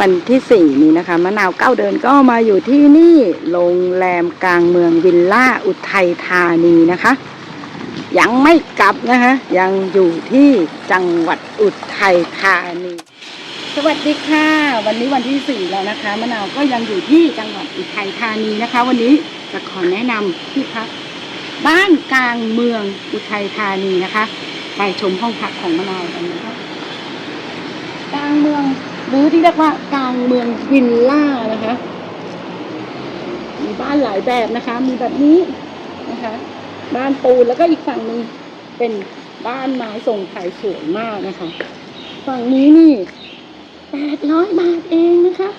วันที่สี่นี้นะคะ มะนาวเก้าเดินก็มาอยู่ที่นี่โรงแรมกลางเมืองวิลล่าอุทัยธานีนะคะ ยังไม่กลับนะคะ ยังอยู่ที่จังหวัดอุทัยธานี สวัสดีค่ะ วันนี้วันที่สี่แล้วนะคะ มะนาวก็ยังอยู่ที่จังหวัดอุทัยธานีนะคะ วันนี้จะขอแนะนำที่พักบ้านกลางเมืองอุทัยธานีนะคะ ไปชมห้องพักของมะนาวกันนะคะกลางเมือง หรือที่เรียกว่ากลางเมืองวิลล่านะคะ มีบ้านหลายแบบนะคะ มีแบบนี้นะคะ บ้านปูนแล้วก็อีกฝั่งหนึ่งเป็นบ้านไม้ทรงไทยสวยมากนะคะ ฝั่งนี้นี่แปดร้อยบาทเองนะคะ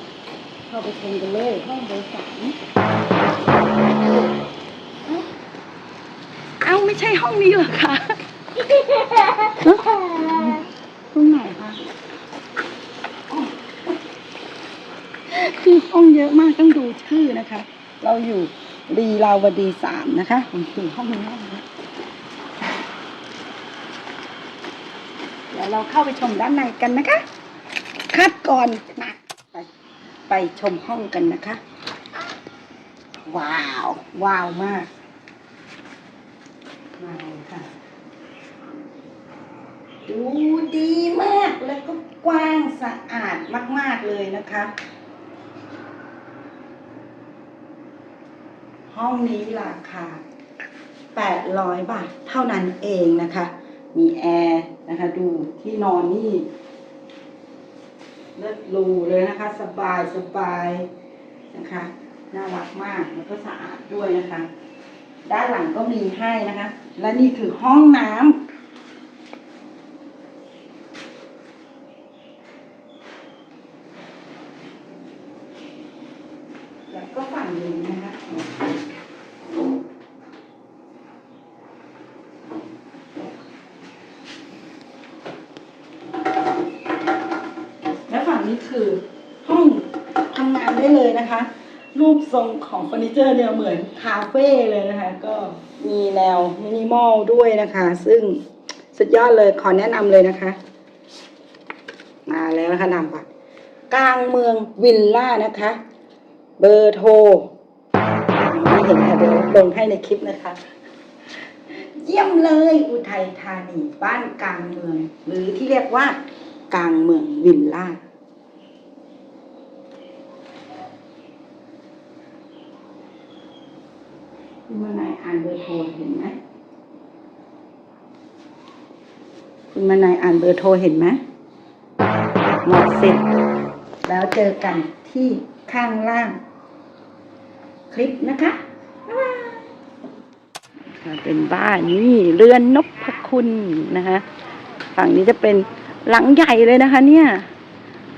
เข้าไปชมกันเลยห้องโดยสารเอ้าเอ้าไม่ใช่ห้องนี้เหรอคะห้องไหนคะอ๋อคือ ห้องเยอะมากต้องดูชื่อนะคะ เราอยู่รีลาวดีสามนะคะผมถึงห้องนี้ห้องนี้เดี๋ยวเราเข้าไปชมด้านในกันนะคะ คัดก่อนมาไปไปชมห้องกันนะคะ ว้าว ว้าวมากมาเลยค่ะดูดีมากแล้วก็กว้างสะอาดมาก ๆ เลยนะคะ ห้องนี้ราคา 800 บาท เท่านั้นเองนะคะ มีแอร์นะคะ ดูที่นอนนี่เลิศรูเลยนะคะ สบายสบายนะคะ น่ารักมากแล้วก็สะอาดด้วยนะคะ ด้านหลังก็มีให้นะคะ และนี่คือห้องน้ำแล้ว ก็ฝั่งนี้นะคะและฝั่งนี้คือห้องทำงานได้เลยนะคะ รูปทรงของเฟอร์นิเจอร์เนี่ยเหมือนคาเฟ่เลยนะคะ ก็มีแนวมินิมอลด้วยนะคะ ซึ่งสุดยอดเลยขอแนะนำเลยนะคะ มาแล้วนะคะนำบัตรกลางเมืองวิลล่านะคะ เบอร์โทรไม่เห็นค่ะเดี๋ยวลงให้ในคลิปนะคะ เยี่ยมเลยอุทัยธานีบ้านกลางเมือง หรือที่เรียกว่ากลางเมืองวิลล่าคุณมานายอ่านเบอร์โทรเห็นไหมคุณมานายอ่านเบอร์โทรเห็นไหมหมดสิทธิ์แล้วเจอกันที่ข้างล่างค ลิปนะคะเป็นบ้านนี่เรือนนพคุณนะคะ ฝั่งนี้จะเป็นหลังใหญ่เลยนะคะ เนี่ย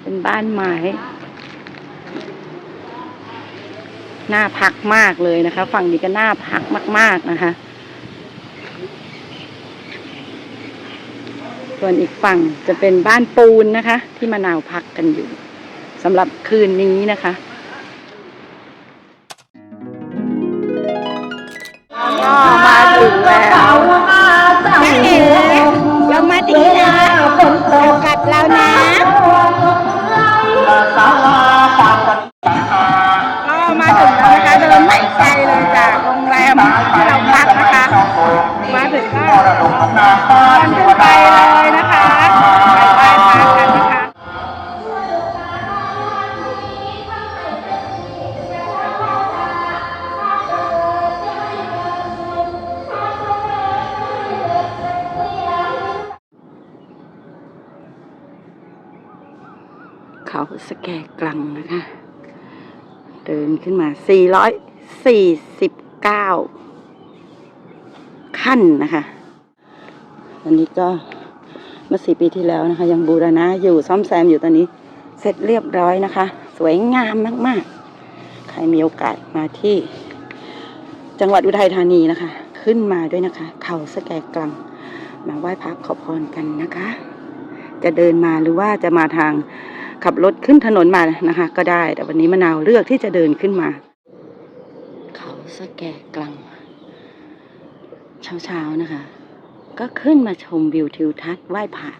เป็นบ้านไม้หน่าพักมากเลยนะคะ ฝั่งนี้ก็หน่าพักมาก ๆนะคะ ส่วนอีกฝั่งจะเป็นบ้านปูนนะคะ ที่มะนาวพักกันอยู่สำหรับคืนนี้นะคะ ก็มาถึงแล้ว สแกกลังนะคะ เดินขึ้นมา 449 ขั้นนะคะ อันนี้ก็เมื่อสี่ปีที่แล้วนะคะ ยังบูรณะอยู่ซ่อมแซมอยู่ตอนนี้ เสร็จเรียบร้อยนะคะ สวยงามมาก ๆ ใครมีโอกาสมาที่ จังหวัดอุทัยธานีนะคะ ขึ้นมาด้วยนะคะ เขาสแกกลัง มาไหว้พระขอพรกันนะคะจะเดินมาหรือว่าจะมาทาง ขับรถขึ้นถนนมานะคะ ก็ได้ แต่วันนี้มะนาวเลือกที่จะเดินขึ้นมา เขาสแกกลังเช้าๆนะคะ ก็ขึ้นมาชมวิวทิวทัศน์ไหว้ผา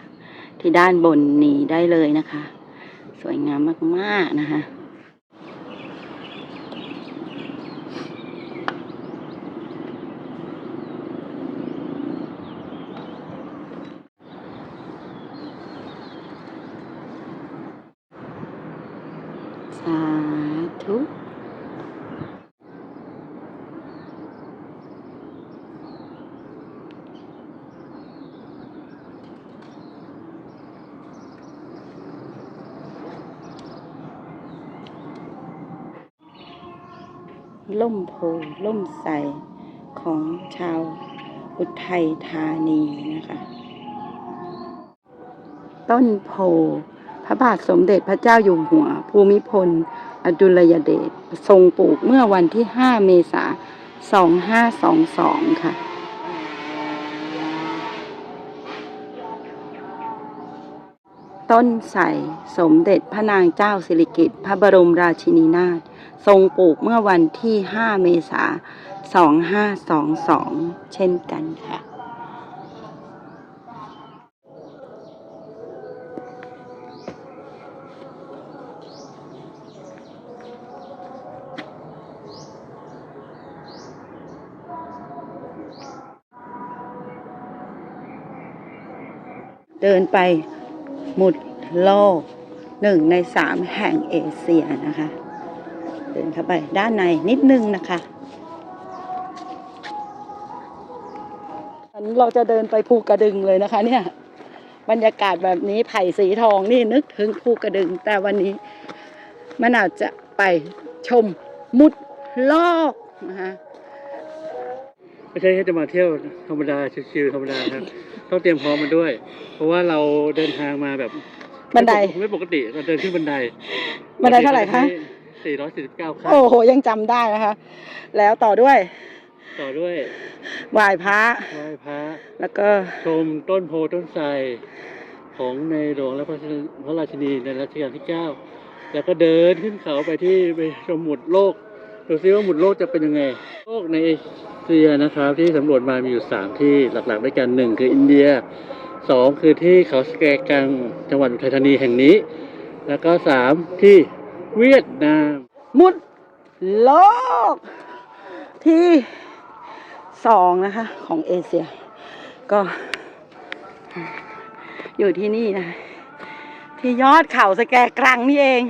ที่ด้านบนนี้ได้เลยนะคะ สวยงามมากๆนะคะ สาธุล่มโพล่มใสของชาวอุทัยธานีนะคะ ต้นโพ พระบาทสมเด็จพระเจ้าอยู่หัว ภูมิพล อดุลยเดชทรงปลูกเมื่อวันที่ 5 เมษายน 2522 ค่ะต้นไทรสมเด็จพระนางเจ้าสิริกิติ์พระบรมราชินีนาถทรงปลูกเมื่อวันที่ 5 เมษายน 2522 เช่นกันค่ะ เดินไปหมุดโลกหนึ่งในสามแห่งเอเชียนะคะ เดินเข้าไปด้านในนิดนึงนะคะเราจะเดินไปภูกระดึงเลยนะคะ เนี่ย บรรยากาศแบบนี้ไผ่สีทองนี่นึกถึงภูกระดึง แต่วันนี้มันอาจจะไปชมมุดโลกนะคะไม่ใช่แค่จะมาเที่ยวธรรมดาชิวๆธรรมดาครับ ต้องเตรียมพร้อมมาด้วย เพราะว่าเราเดินทางมาแบบบันไดไม่ปกติเราเดินขึ้นบันได บันไดเท่าไหร่คะ449ขั้นโอ้โหยังจำได้นะคะ แล้วต่อด้วย ต่อด้วยไหว้พระไหว้พระ แล้วก็ชมต้นโพต้นไทรของในหลวงและพระราชินีพระราชินีในรัชกาลที่9แล้วก็เดินขึ้นเขาไปที่ไปชมหมุดโลก ดูซิว่าหมุดโลกจะเป็นยังไง โลกในเอเชียนะครับที่สำรวจมามีอยู่ 3 ที่หลักๆด้วยกันหนึ่งคืออินเดียสองคือที่เขาสแกกังจังหวัดอุทัยธานีแห่งนี้ แล้วก็สามที่เวียดนาม หมุดโลกที่สองนะคะ ของเอเชีย ก็ อยู่ที่นี่นะ ที่ยอดเขาสแกกรังนี่เอง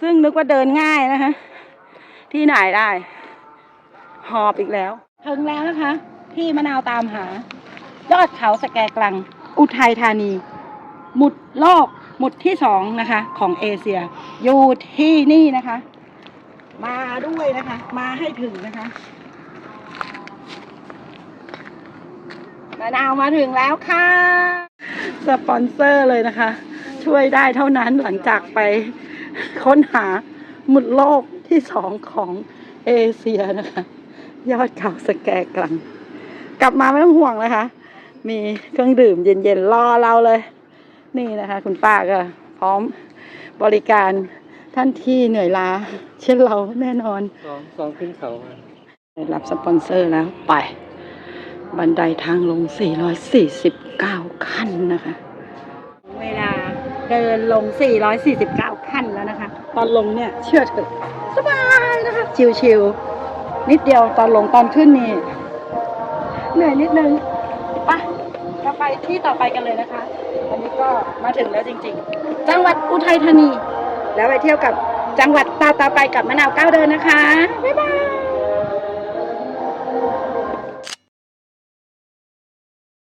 ซึ่งนึกว่าเดินง่ายนะคะ ที่ไหนได้ หอบอีกแล้วถึงแล้วนะคะ ที่มะนาวตามหา ยอดเขาสแกกรัง อุทัยธานี หมุดโลกหมุดที่สองนะคะ ของเอเชีย อยู่ที่นี่นะคะ มาด้วยนะคะ มาให้ถึงนะคะมะนาวมาถึงแล้วค่ะ สปอนเซอร์เลยนะคะ ช่วยได้เท่านั้นหลังจากไปค้นหาหมุดโลก ที่สองของเอเชียนะคะ ยอดเขาสแกกลัง กลับมาไม่ต้องห่วงนะคะ มีเครื่องดื่มเย็นๆรอเราเลย นี่นะคะ คุณป้าก็พร้อมบริการท่านที่เหนื่อยล้า เช่นเราแน่นอนซ้อมซ้อมขึ้นเขามาได้รับสปอนเซอร์แล้วไป บันไดทางลง 449 ขั้นนะคะ เวลาเดินลง 449 ขั้นแล้วนะคะ ตอนลงเนี่ยเชื่อเถอะสบายนะคะ ชิวๆนิดเดียวตอนลงตอนขึ้นนี่เหนื่อยนิดนึงไปเราไปที่ต่อไปกันเลยนะคะวันนี้ก็มาถึงแล้วจริง ๆ จังหวัดอุทัยธานี แล้วไปเที่ยวกับจังหวัดต่อๆไปกับมะนาวก้าวเดินนะคะบ๊ายบาย